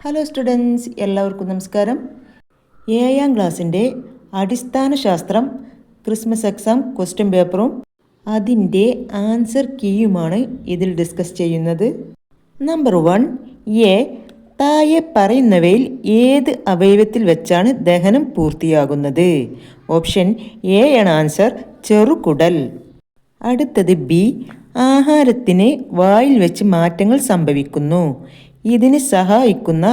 Hello students എല്ലാവർക്കും നമസ്കാരം. ഏഴാം ക്ലാസ്സിന്റെ അടിസ്ഥാന ശാസ്ത്രം ക്രിസ്മസ് എക്സാം ക്വസ്റ്റ്യൻ പേപ്പറും അതിന്റെ ആൻസർ കീയുമാണ് ഇതിൽ ഡിസ്കസ് ചെയ്യുന്നത്. നമ്പർ വൺ എ തായെ പറയുന്നവയിൽ ഏത് അവയവത്തിൽ വെച്ചാണ് ദഹനം പൂർത്തിയാകുന്നത്? ഓപ്ഷൻ എ ആണ് ആൻസർ ചെറുകുടൽ. അടുത്തത് ബി ആഹാരത്തിന് വായിൽ വെച്ച് മാറ്റങ്ങൾ സംഭവിക്കുന്നു. ഇതിന് സഹായിക്കുന്ന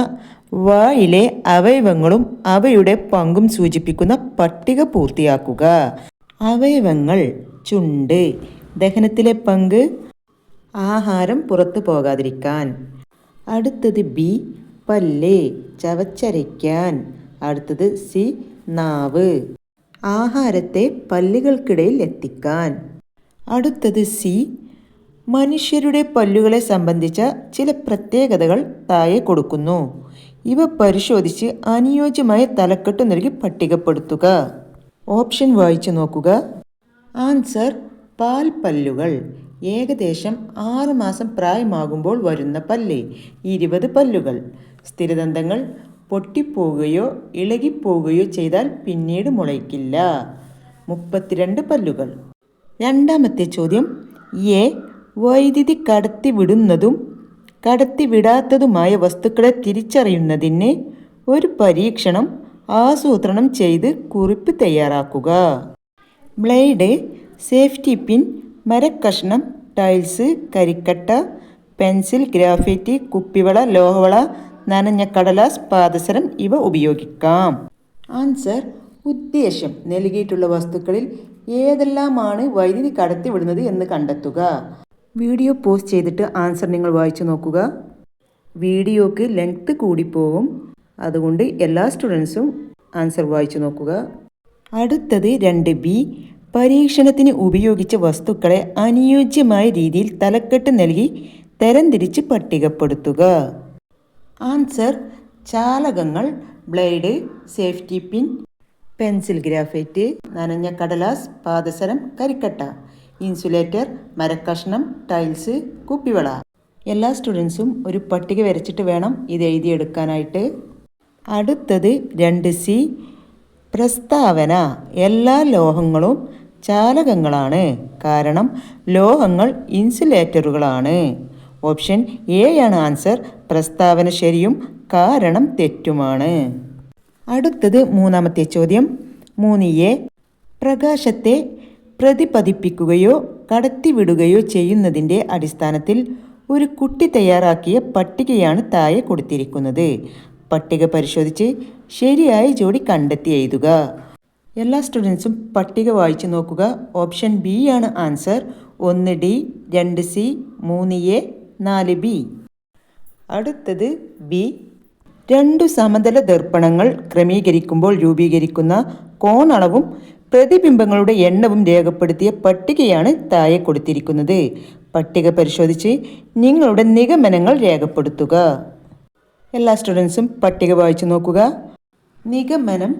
വായിലെ അവയവങ്ങളും അവയുടെ പങ്കും സൂചിപ്പിക്കുന്ന പട്ടിക പൂർത്തിയാക്കുക. അവയവങ്ങൾ ചുണ്ട് ദഹനത്തിലെ പങ്ക് ആഹാരം പുറത്തു പോകാതിരിക്കാൻ. അടുത്തത് ബി പല്ല് ചവച്ചരയ്ക്കാൻ. അടുത്തത് സി നാവ്. ആഹാരത്തെ പല്ലുകൾക്കിടയിൽ എത്തിക്കാൻ. അടുത്തത് സി മനുഷ്യരുടെ പല്ലുകളെ സംബന്ധിച്ച ചില പ്രത്യേകതകൾ താഴെ കൊടുക്കുന്നു. ഇവ പരിശോധിച്ച് അനുയോജ്യമായ തലക്കെട്ട് നൽകി പട്ടികപ്പെടുത്തുക. ഓപ്ഷൻ വായിച്ചു നോക്കുക. ആൻസർ പാൽ പല്ലുകൾ ഏകദേശം ആറ് മാസം പ്രായമാകുമ്പോൾ വരുന്ന പല്ല് ഇരുപത് പല്ലുകൾ. സ്ഥിരദന്തങ്ങൾ പൊട്ടിപ്പോവുകയോ ഇളകിപ്പോവുകയോ ചെയ്താൽ പിന്നീട് മുളയ്ക്കില്ല. മുപ്പത്തിരണ്ട് പല്ലുകൾ. രണ്ടാമത്തെ ചോദ്യം എ വൈദ്യുതി കടത്തിവിടുന്നതും കടത്തിവിടാത്തതുമായ വസ്തുക്കളെ തിരിച്ചറിയുന്നതിന് ഒരു പരീക്ഷണം ആസൂത്രണം ചെയ്ത് കുറിപ്പ് തയ്യാറാക്കുക. ബ്ലേഡ് സേഫ്റ്റി പിൻ മരക്കഷ്ണം ടൈൽസ് കരിക്കട്ട പെൻസിൽ ഗ്രാഫൈറ്റ് കുപ്പിവള ലോഹവള നനഞ്ഞ കടലാസ് പാദസരം ഇവ ഉപയോഗിക്കാം. ആൻസർ ഉദ്ദേശം നൽകിയിട്ടുള്ള വസ്തുക്കളിൽ ഏതെല്ലാമാണ് വൈദ്യുതി കടത്തിവിടുന്നത് എന്ന് കണ്ടെത്തുക. വീഡിയോ പോസ്റ്റ് ചെയ്തിട്ട് ആൻസർ നിങ്ങൾ വായിച്ചു നോക്കുക. വീഡിയോക്ക് ലെങ്ത്ത് കൂടിപ്പോവും. അതുകൊണ്ട് എല്ലാ സ്റ്റുഡൻസും ആൻസർ വായിച്ചു നോക്കുക. അടുത്തത് രണ്ട് ബി. പരീക്ഷണത്തിന് ഉപയോഗിച്ച വസ്തുക്കളെ അനുയോജ്യമായ രീതിയിൽ തലക്കെട്ട് നൽകി തരംതിരിച്ച് പട്ടികപ്പെടുത്തുക. Answer ചാലകങ്ങൾ blade safety pin pencil graphite നനഞ്ഞ കടലാസ് പാദസരം കരിക്കട്ട. ഇൻസുലേറ്റർ മരക്കഷ്ണം ടൈൽസ് കുപ്പിവള. എല്ലാ സ്റ്റുഡൻസും ഒരു പട്ടിക വരച്ചിട്ട് വേണം ഇത് എഴുതിയെടുക്കാനായിട്ട്. അടുത്തത് രണ്ട് സി. പ്രസ്താവന. എല്ലാ ലോഹങ്ങളും ചാലകങ്ങളാണ്. കാരണം ലോഹങ്ങൾ ഇൻസുലേറ്ററുകളാണ്. ഓപ്ഷൻ എ ആണ് ആൻസർ. പ്രസ്താവന ശരിയും കാരണം തെറ്റുമാണ്. അടുത്തത് മൂന്നാമത്തെ ചോദ്യം. മൂന്ന് എ. പ്രകാശത്തെ പ്രതിപതിപ്പിക്കുകയോ കടത്തിവിടുകയോ ചെയ്യുന്നതിന്റെ അടിസ്ഥാനത്തിൽ ഒരു കുട്ടി തയ്യാറാക്കിയ പട്ടികയാണ് താഴെ കൊടുത്തിരിക്കുന്നത്. പട്ടിക പരിശോധിച്ച് ശരിയായ ജോഡി കണ്ടെത്തി എഴുതുക. എല്ലാ സ്റ്റുഡൻസും പട്ടിക വായിച്ചു നോക്കുക. ഓപ്ഷൻ ബി ആണ് ആൻസർ. ഒന്ന് ഡി രണ്ട് സി മൂന്ന് എ നാല് ബി. അടുത്തത് ബി. രണ്ടു സമതല ദർപ്പണങ്ങൾ ക്രമീകരിക്കുമ്പോൾ രൂപീകരിക്കുന്ന കോണളവും പ്രതിബിംബങ്ങളുടെ എണ്ണവും രേഖപ്പെടുത്തിയ പട്ടികയാണ് താഴെ കൊടുത്തിരിക്കുന്നത്. പട്ടിക പരിശോധിച്ച് നിങ്ങളുടെ നിഗമനങ്ങൾ രേഖപ്പെടുത്തുക. എല്ലാ സ്റ്റുഡൻസും പട്ടിക വായിച്ചു നോക്കുക. നിഗമനം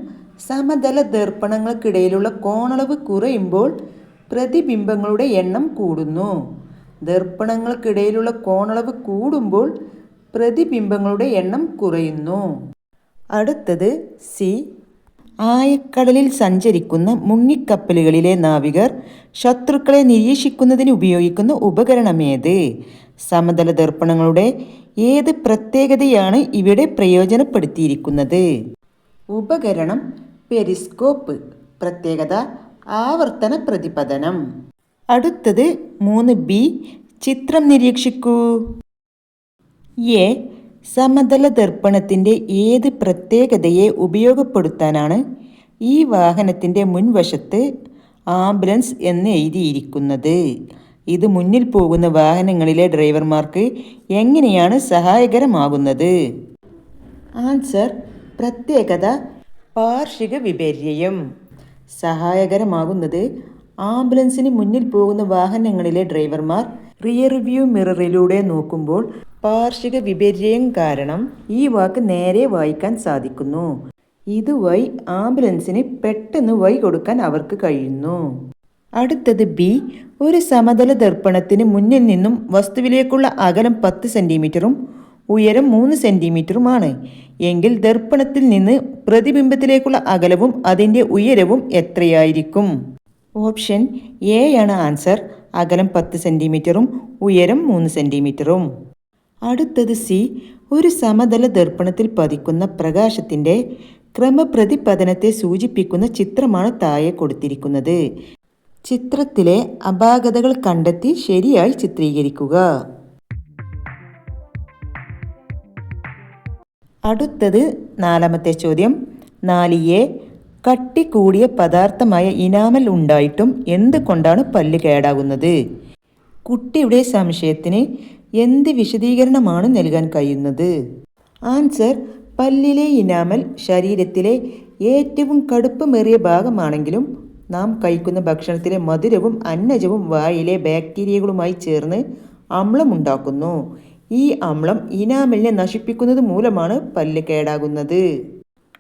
സമതല ദർപ്പണങ്ങൾക്കിടയിലുള്ള കോണളവ് കുറയുമ്പോൾ പ്രതിബിംബങ്ങളുടെ എണ്ണം കൂടുന്നു. ദർപ്പണങ്ങൾക്കിടയിലുള്ള കോണളവ് കൂടുമ്പോൾ പ്രതിബിംബങ്ങളുടെ എണ്ണം കുറയുന്നു. അടുത്തത് സി ആയക്കടലിൽ സഞ്ചരിക്കുന്ന മുങ്ങിക്കപ്പലുകളിലെ നാവികർ ശത്രുക്കളെ നിരീക്ഷിക്കുന്നതിന് ഉപയോഗിക്കുന്ന ഉപകരണമേത്? സമതല ദർപ്പണങ്ങളുടെ ഏത് പ്രത്യേകതയാണ് ഇവിടെ പ്രയോജനപ്പെടുത്തിയിരിക്കുന്നത്? ഉപകരണം പെരിസ്കോപ്പ് പ്രത്യേകത ആവർത്തന പ്രതിപതനം അടുത്തത് മൂന്ന് ബി ചിത്രം നിരീക്ഷിക്കൂ. എ സമതല ദർപ്പണത്തിന്റെ ഏത് പ്രത്യേകതയെ ഉപയോഗപ്പെടുത്താനാണ് ഈ വാഹനത്തിന്റെ മുൻവശത്ത് ആംബുലൻസ് എന്ന് എഴുതിയിരിക്കുന്നത്? ഇത് മുന്നിൽ പോകുന്ന വാഹനങ്ങളിലെ ഡ്രൈവർമാർക്ക് എങ്ങനെയാണ് സഹായകരമാകുന്നത്? ആൻസർ പ്രത്യേകത പാർഷിക വിപര്യം സഹായകരമാകുന്നത് ആംബുലൻസിന് മുന്നിൽ പോകുന്ന വാഹനങ്ങളിലെ ഡ്രൈവർമാർ റിയർ വ്യൂ മിററിലൂടെ നോക്കുമ്പോൾ പാർഷിക വിപര്യം കാരണം ഈ വാക്ക് നേരെ വായിക്കാൻ സാധിക്കുന്നു. ഇതുവഴി ആംബുലൻസിന് പെട്ടെന്ന് വൈ കൊടുക്കാൻ അവർക്ക് കഴിയുന്നു. അടുത്തത് ബി. ഒരു സമതല ദർപ്പണത്തിന് മുന്നിൽ നിന്നും വസ്തുവിലേക്കുള്ള അകലം പത്ത് സെന്റിമീറ്ററും ഉയരം മൂന്ന് സെന്റിമീറ്ററുമാണ് എങ്കിൽ ദർപ്പണത്തിൽ നിന്ന് പ്രതിബിംബത്തിലേക്കുള്ള അകലവും അതിന്റെ ഉയരവും എത്രയായിരിക്കും? ഓപ്ഷൻ എ ആണ് ആൻസർ. അകലം പത്ത് സെന്റിമീറ്ററും ഉയരം മൂന്ന് സെന്റിമീറ്ററും അടുത്തത് സി. ഒരു സമതല ദർപ്പണത്തിൽ പതിക്കുന്ന പ്രകാശത്തിന്റെ ക്രമപ്രതിപതനത്തെ സൂചിപ്പിക്കുന്ന ചിത്രമാണ് താഴെ കൊടുത്തിരിക്കുന്നത്. ചിത്രത്തിലെ അപാകതകൾ കണ്ടെത്തി ശരിയായി ചിത്രീകരിക്കുക. അടുത്തത് നാലാമത്തെ ചോദ്യം. നാല് എ കട്ടി കൂടിയ പദാർത്ഥമായ ഇനാമൽ ഉണ്ടായിട്ടും എന്തുകൊണ്ടാണ് പല്ല് കേടാകുന്നത്? കുട്ടിയുടെ സംശയത്തിന് എന്ത് വിശദീകരണമാണ് നൽകാൻ കഴിയുന്നത്? ആൻസർ പല്ലിലെ ഇനാമൽ ശരീരത്തിലെ ഏറ്റവും കടുപ്പമേറിയ ഭാഗമാണെങ്കിലും നാം കഴിക്കുന്ന ഭക്ഷണത്തിലെ മധുരവും അന്നജവും വായിലെ ബാക്ടീരിയകളുമായി ചേർന്ന് അമ്ലമുണ്ടാക്കുന്നു ഈ അമ്ലം ഇനാമലിനെ നശിപ്പിക്കുന്നത് മൂലമാണ് പല്ല് കേടാകുന്നത്.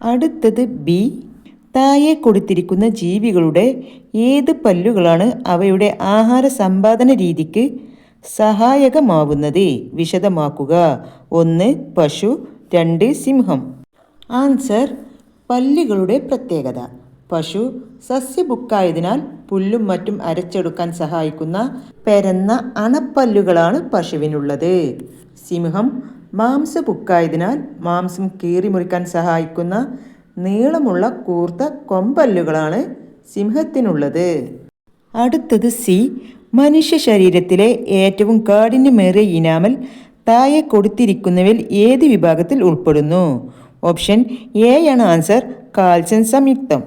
അടുത്തത് ബി. താഴെ കൊടുത്തിരിക്കുന്ന ജീവികളുടെ ഏത് പല്ലുകളാണ് അവയുടെ ആഹാര സമ്പാദന രീതിക്ക് സഹായകമാവുന്നത്? വിശദമാക്കുക. ഒന്ന് പശു. രണ്ട് സിംഹം. ആൻസർ പല്ലുകളുടെ പ്രത്യേകത. പശു സസ്യബുക്കായതിനാൽ പുല്ലും മറ്റും അരച്ചെടുക്കാൻ സഹായിക്കുന്ന പെരന്ന അണപ്പല്ലുകളാണ് പശുവിനുള്ളത്. സിംഹം മാംസബുക്കായതിനാൽ മാംസം കീറി മുറിക്കാൻ സഹായിക്കുന്ന നീളമുള്ള കൂർത്ത കൊമ്പല്ലുകളാണ് സിംഹത്തിനുള്ളത്. അടുത്തത് സി. മനുഷ്യ ശരീരത്തിലെ ഏറ്റവും കാഠിന്യമേറിയ ഇനാമൽ താഴെ കൊടുത്തിരിക്കുന്നവയിൽ ഏത് വിഭാഗത്തിൽ ഉൾപ്പെടുന്നു? ഓപ്ഷൻ എ ആണ് ആൻസർ. കാൽസ്യം സംയുക്തം.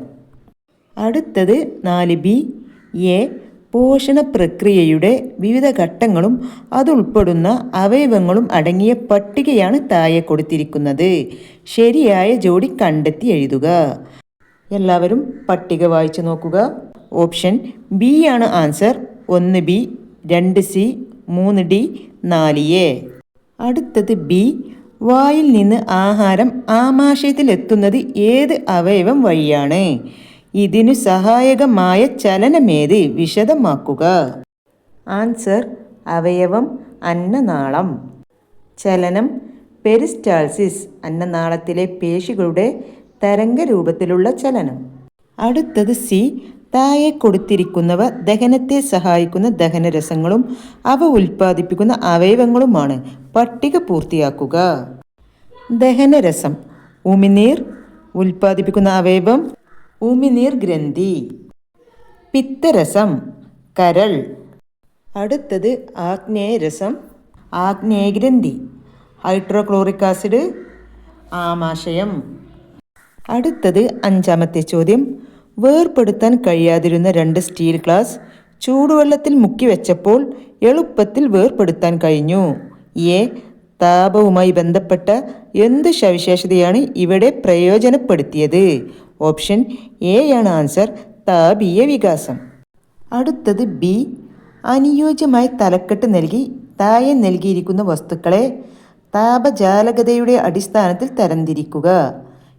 അടുത്തത് നാല് ബി. എ. പോഷണ പ്രക്രിയയുടെ വിവിധ ഘട്ടങ്ങളും അതുൾപ്പെടുന്ന അവയവങ്ങളും അടങ്ങിയ പട്ടികയാണ് താഴെ കൊടുത്തിരിക്കുന്നത്. ശരിയായ ജോഡി കണ്ടെത്തി എഴുതുക. എല്ലാവരും പട്ടിക വായിച്ചു നോക്കുക. ഓപ്ഷൻ ബി ആണ് ആൻസർ. ഒന്ന് ബി രണ്ട് സി മൂന്ന് ഡി നാല് എ. അടുത്തത് ബി. വായിൽ നിന്ന് ആഹാരം ആമാശയത്തിൽ എത്തുന്നത് ഏത് അവയവം വഴിയാണ്? ഇതിനു സഹായകമായ ചലനമേത് വിശദമാക്കുക. ആൻസർ അവയവം അന്നനാളം. ചലനം പെരിസ്റ്റാൾസിസ് അന്നനാളത്തിലെ പേശികളുടെ തരംഗരൂപത്തിലുള്ള ചലനം. അടുത്തത് സി താഴെ കൊടുത്തിരിക്കുന്നവ ദഹനത്തെ സഹായിക്കുന്ന ദഹനരസങ്ങളും അവ ഉൽപ്പാദിപ്പിക്കുന്ന അവയവങ്ങളുമാണ്. പട്ടിക പൂർത്തിയാക്കുക. ദഹനരസം ഉമിനീർ ഉൽപ്പാദിപ്പിക്കുന്ന അവയവം ഉമിനീർ ഗ്രന്ഥി. പിത്തരസം കരൾ. അടുത്തത് ആഗ്നേയരസം. ആഗ്നേയഗ്രന്ഥി. ഹൈഡ്രോക്ലോറിക് ആസിഡ് ആമാശയം. അടുത്തത് അഞ്ചാമത്തെ ചോദ്യം. വേർപെടുത്താൻ കഴിയാതിരുന്ന രണ്ട് സ്റ്റീൽ ഗ്ലാസ് ചൂടുവെള്ളത്തിൽ മുക്കി വെച്ചപ്പോൾ എളുപ്പത്തിൽ വേർപെടുത്താൻ കഴിഞ്ഞു. എ. താപവുമായി ബന്ധപ്പെട്ട എന്ത് സവിശേഷതയാണ് ഇവിടെ പ്രയോജനപ്പെടുത്തിയത്? ഓപ്ഷൻ എ ആണ് ആൻസർ താപീയ വികാസം. അടുത്തത് ബി. അനുയോജ്യമായ തലക്കെട്ട് നൽകി താഴെ നൽകിയിരിക്കുന്ന വസ്തുക്കളെ താപജാലകതയുടെ അടിസ്ഥാനത്തിൽ തരംതിരിക്കുക.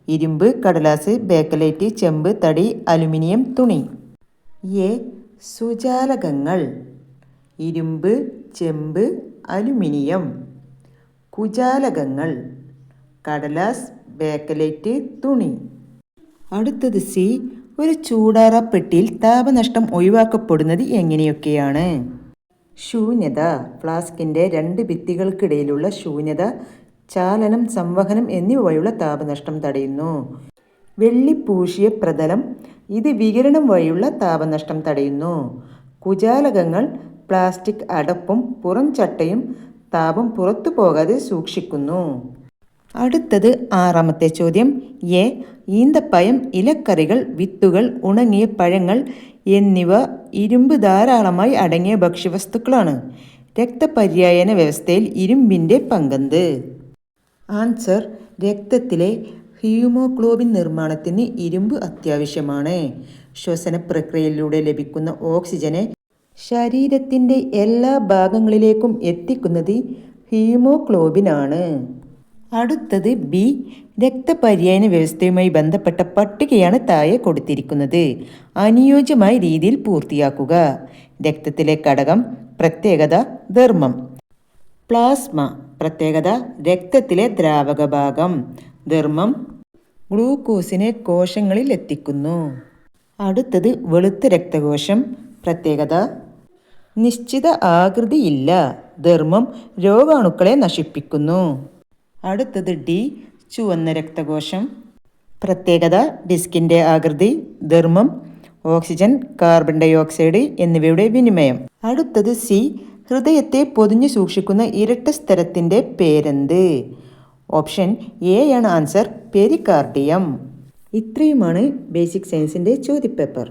ഇരുമ്പ് കടലാസ് ബേക്കലൈറ്റ് ചെമ്പ് തടി അലുമിനിയം തുണി. എ. സുജാലകങ്ങൾ. ഇരുമ്പ് ചെമ്പ് അലുമിനിയം. കുജാലകങ്ങൾ. കടലാസ് ബേക്കലൈറ്റ് തുണി. അടുത്തത് സി. ഒരു ചൂടാറ പെട്ടിയിൽ താപനഷ്ടം ഒഴിവാക്കപ്പെടുന്നത് എങ്ങനെയൊക്കെയാണ്? ശൂന്യത. ഫ്ലാസ്കിന്റെ രണ്ട് ഭിത്തികൾക്കിടയിലുള്ള ശൂന്യത ചാലനം സംവഹനം എന്നിവയുള്ള താപനഷ്ടം തടയുന്നു. വെള്ളി പൂശിയ പ്രതലം ഇത് വികിരണം വഴിയുള്ള താപനഷ്ടം തടയുന്നു. കുജാലകങ്ങൾ പ്ലാസ്റ്റിക് അടപ്പും പുറം ചട്ടയും താപം പുറത്തു പോകാതെ സൂക്ഷിക്കുന്നു. അടുത്തത് ആറാമത്തെ ചോദ്യം. എ. ഈന്തപ്പയം ഇലക്കറികൾ വിത്തുകൾ ഉണങ്ങിയ പഴങ്ങൾ എന്നിവ ഇരുമ്പ് ധാരാളമായി അടങ്ങിയ ഭക്ഷ്യവസ്തുക്കളാണ്. രക്തപര്യായന വ്യവസ്ഥയിൽ ഇരുമ്പിന്റെ പങ്കെന്ത്? ആൻസർ രക്തത്തിലെ ഹ്യൂമോഗ്ലോബിൻ നിർമ്മാണത്തിന് ഇരുമ്പ് അത്യാവശ്യമാണ്. ശ്വസന പ്രക്രിയയിലൂടെ ലഭിക്കുന്ന ഓക്സിജനെ ശരീരത്തിന്റെ എല്ലാ ഭാഗങ്ങളിലേക്കും എത്തിക്കുന്നത് ഹീമോഗ്ലോബിനാണ് അടുത്തത് ബി. രക്തപര്യായന വ്യവസ്ഥയുമായി ബന്ധപ്പെട്ട പട്ടികയാണ് താഴെ കൊടുത്തിരിക്കുന്നത്. അനുയോജ്യമായ രീതിയിൽ പൂർത്തിയാക്കുക. രക്തത്തിലെ ഘടകം പ്രത്യേകത ധർമ്മം. പ്ലാസ്മ പ്രത്യേകത രക്തത്തിലെ ദ്രാവക ഭാഗം ധർമ്മം ഗ്ലൂക്കോസിനെ കോശങ്ങളിൽ എത്തിക്കുന്നു. അടുത്തത് വെളുത്ത രക്തകോശം പ്രത്യേകത നിശ്ചിത ആകൃതിയില്ല. ധർമ്മം രോഗാണുക്കളെ നശിപ്പിക്കുന്നു. അടുത്തത് ഡി ചുവന്ന രക്തകോശം. പ്രത്യേകത ഡിസ്കിന്റെ ആകൃതി ധർമ്മം ഓക്സിജൻ കാർബൺ ഡൈ ഓക്സൈഡ് എന്നിവയുടെ വിനിമയം. അടുത്തത് സി ഹൃദയത്തെ പൊതിഞ്ഞു സൂക്ഷിക്കുന്ന ഇരട്ട സ്ഥലത്തിന്റെ പേരെന്ത്? ഓപ്ഷൻ എ ആണ് ആൻസർ പെരികാർഡിയം. ഇത്രയുമാണ് ബേസിക് സയൻസിന്റെ ചോദ്യപേപ്പർ.